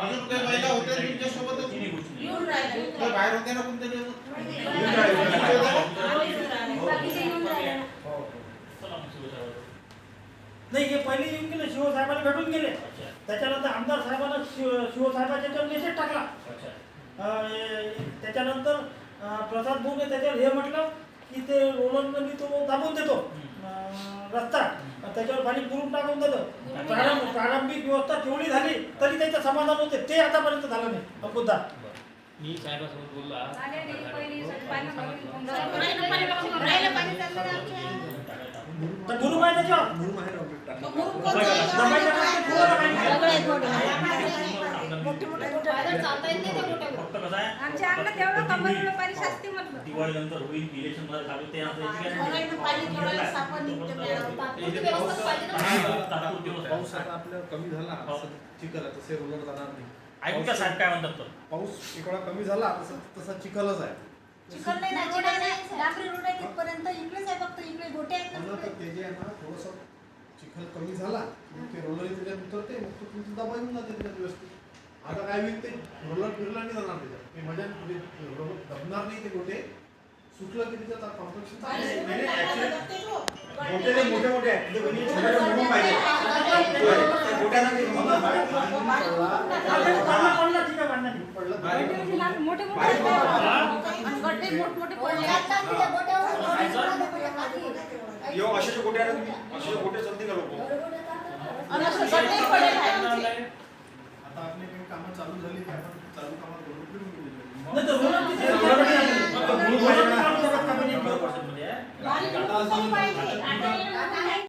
अजून काही महिला होत्या तुमच्या सोबतच बाहेर होते ना. चला मग शिवसाहेब. नाही हे पहिले येऊन गेले शिवसाहेबांना भेटून गेले. त्याच्यानंतर आमदार साहेबांना शिव शिवसाहेबाच्या याच्यावर मेसेज टाकला. हे- त्याच्यानंतर प्रसाद भाऊने त्याच्यावर हे म्हटलं की ते रोलरनं मी तो दाबून देतो. रस्ता. त्याच्यावर पाणी पुरून टाकून देतो. प्रारंभ प्रारंभिक व्यवस्था तेवढी झाली तरी त्याचं समाधान होते. ते आतापर्यंत झालं नाही. बरं. मी साहेबासोबत बोललो. आज. राहिलं पाणी टाकायला तर गुरु आहे त्याच्यावर? दबायचं काम ते गुरुला माहिती. मोठे मोठे फक्त कसं आहे आमच्या अंगात एवढं कमरलं पाणी शास्ती म्हटलं. दिवाळी नंतर होईल इलेक्शनमध्ये चालू ते पाऊस आता आपल्या कमी झाला हो. असं चिखल आहे, तसे रोलर जाणार नाही. ऐकून का साहेब काय म्हणतात तर पाऊस एक वेळा कमी झाला तसं तसा चिखलच आहे. चिखल नाही ना, चिखल नाही. डांबरी रोड आहे तिथपर्यंत इकडेच आहे फक्त इकडे गोटे आहेत ना म्हणलं तर पुढे. ते जे आहे ना थोडस चिखल कमी झाला ते रोलर त्याच्यात उतरते मग तो तुमचं दबाई होऊन जाते त्याच्यात व्यवस्थित. आता काय होईल ते रोलर फिरला नाही जाणार त्याच्यात. ते मजा रोलर दबणार नाही ते गोटे सुटलं की त्याच्यात कॉम्प्लेक्शन मोठे ते मोठे मोठे आहेत ते कोणी छोटे म्हणून पाहिजे त्या आहे, नाही. मोठे मोठे गड्डे मोठमोठे पडले. यो असे असे जे गोटे समजे का लोक आणि असं गड्डे पडले आहे आमचे. आता आपली काही कामं चालू झाली आपण चालू कामात आहे. Bánh tráng phô mai.